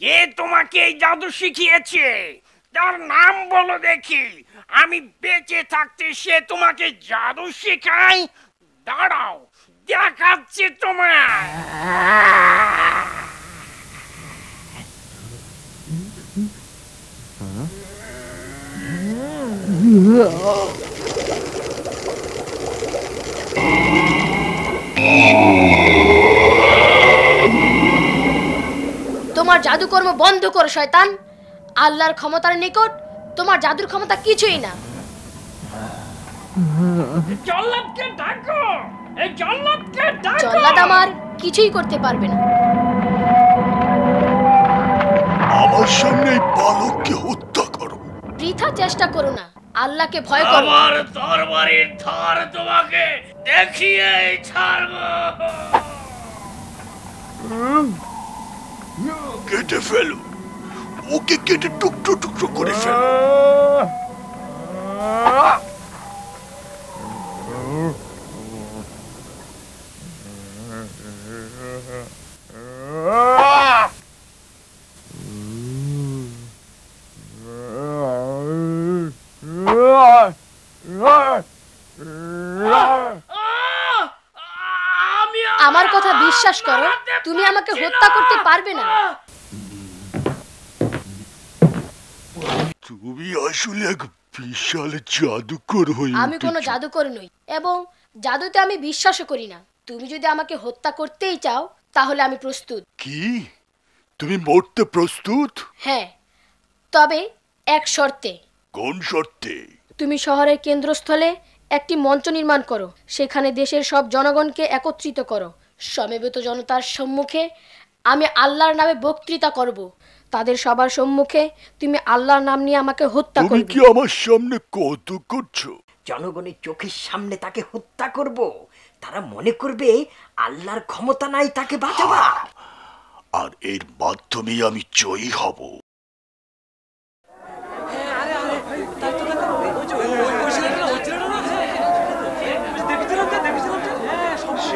কে তোমাকে এই জাদু শিখিয়েছে? তার নাম বলো দেখি। আমি বেঁচে থাকতে সে তোমাকে জাদু শেখায়? দাঁড়াও, দেখাচ্ছে তোমার তোমার জাদুকর্ম বন্ধ করো শয়তান। আল্লাহর ক্ষমতার নিকট তোমার জাদুর ক্ষমতা কিছুই না। জল্লাদকে ডাকো! এই জল্লাদকে ডাকো! জল্লাদ আমার কিছুই করতে পারবে না। আমার সামনে বালককে হত্যা করো। বৃথা চেষ্টা করো না। আল্লাহকে ভয় করো। আমার তরবারির ধার তোমাকে দেখিয়ে ছাড়বো। কেটে ফেলো। ওকে কেটে টুকটো টুকটো করে ফেলো। আমার কথা বিশ্বাস করো তুমি আমাকে হত্যা করতে পারবে না। তুমি আসলে এক বিশাল জাদুকর হয়ে আমি কোনো জাদুকর নই এবং জাদুতে আমি বিশ্বাসও করি না। তুমি যদি আমাকে হত্যা করতেই চাও তাহলে আমি প্রস্তুত। কি? তুমি মরতে প্রস্তুত? হ্যাঁ তবে এক শর্তে। কোন শর্তে? তুমি শহরের কেন্দ্রস্থলে একটি মঞ্চ নির্মাণ করো। সেখানে দেশের সব জনগণকে একত্রিত করো। সমবেত জনতার সম্মুখে আমি আল্লাহর নামে বক্তৃতা করব। তাদের সবার সম্মুখে তুমি আল্লাহর নাম নিয়ে আমাকে হত্যা তুমি করবে। কি আমার সামনে কত করছ? জনগণের চোখের সামনে তাকে হত্যা করব। তারা মনে করবে আল্লাহর ক্ষমতা নাই তাকে বাঁচাবা আর এর মাধ্যমেই আমি জয়ী হব।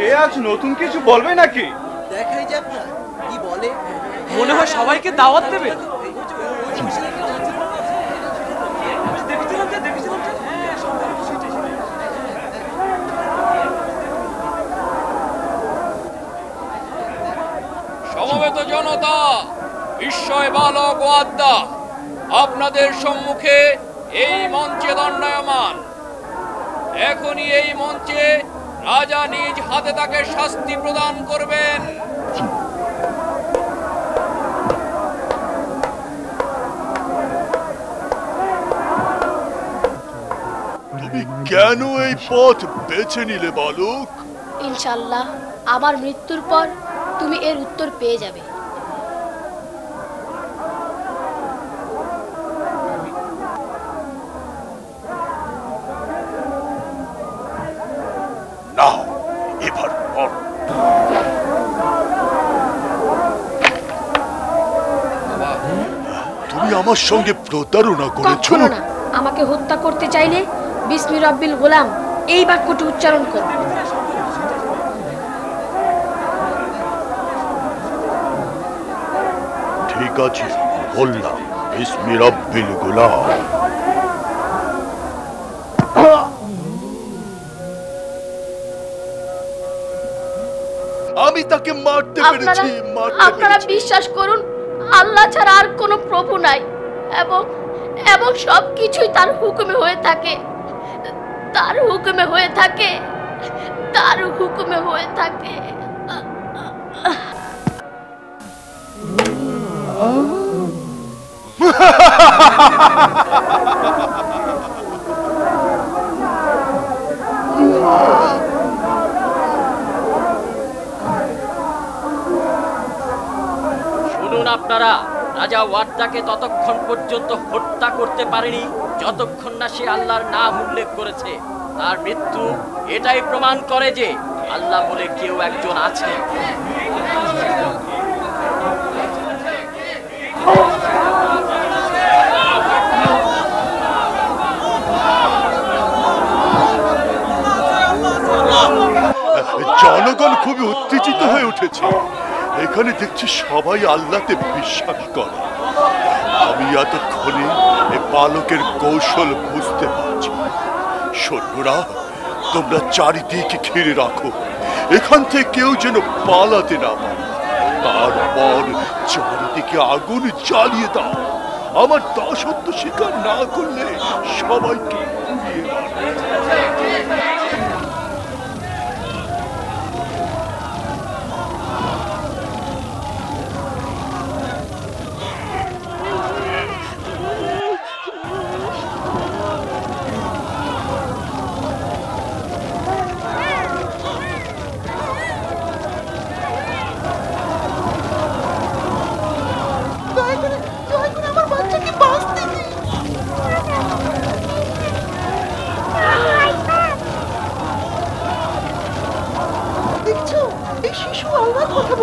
সে আজ নতুন কিছু বলবে নাকি? দেখাই যাক না কি বলে। মনে হয় সবাইকে দাওয়াত দেবে। সমবেত জনতা বিস্ময় বালক ও আদ্যা আপনাদের সম্মুখে এই মঞ্চে দণ্ডায়মান। এখনই এই মঞ্চে রাজা নিজ হাতে তাকে শাস্তি প্রদান করবেন। তুমি কেন এই পথ বেছে নিলে বালক? ইনশাল্লাহ আমার মৃত্যুর পর তুমি এর উত্তর পেয়ে যাবে। আমার সঙ্গে প্রতারণা করেছ? না। আমাকে হত্যা করতে চাইলে বিসমি রব্বিল গোলাম এই বাক্যটি উচ্চারণ করো ঠিক আছে বললাম ইসমি রব্বিল গোলাম। আমি তাকে মারতে আপনারা পেরেছি মারতে আপনারা পেরেছি। বিশ্বাস করুন আল্লাহ ছাড়া আর কোনো প্রভু নাই। এবং এবং সব কিছুই তার হুকুমে হয়ে থাকে। তার হুকুমে হয়ে থাকে। তার হুকুমে হয়ে থাকে। শুনুন আপনারা। রাজা ওয়ার্দাকে ততক্ষণ পর্যন্ত হত্যা করতে পারেনি, যতক্ষণ না সে আল্লাহর নাম উল্লেখ করেছে। তার মৃত্যু এটাই প্রমাণ করে যে আল্লাহ বলে কেউ একজন আছে। জনগণ খুবই উত্তেজিত হয়ে উঠেছে। এখানে দেখছি সবাই আল্লাহতে বিশ্বাস করে। আমি এতক্ষণে এই বালকের কৌশল বুঝতে পারছি। সৈন্যরা, তোমরা চারিদিকে ঘিরে রাখো। এখান থেকে কেউ যেন পালাতে না পারে। তারপর চারিদিকে আগুন জ্বালিয়ে দাও। আমার দাসত্ব স্বীকার না করলে সবাইকে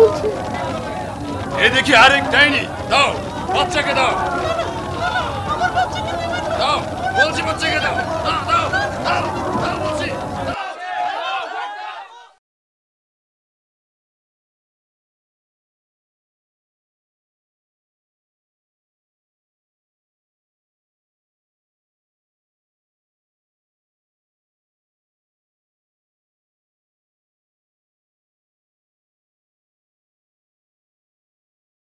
বলছে। এ দেখি আরেক ডাইনি দাও বাচ্চাকে দাও। দাও বলছি বাচ্চাকে দাও দাও।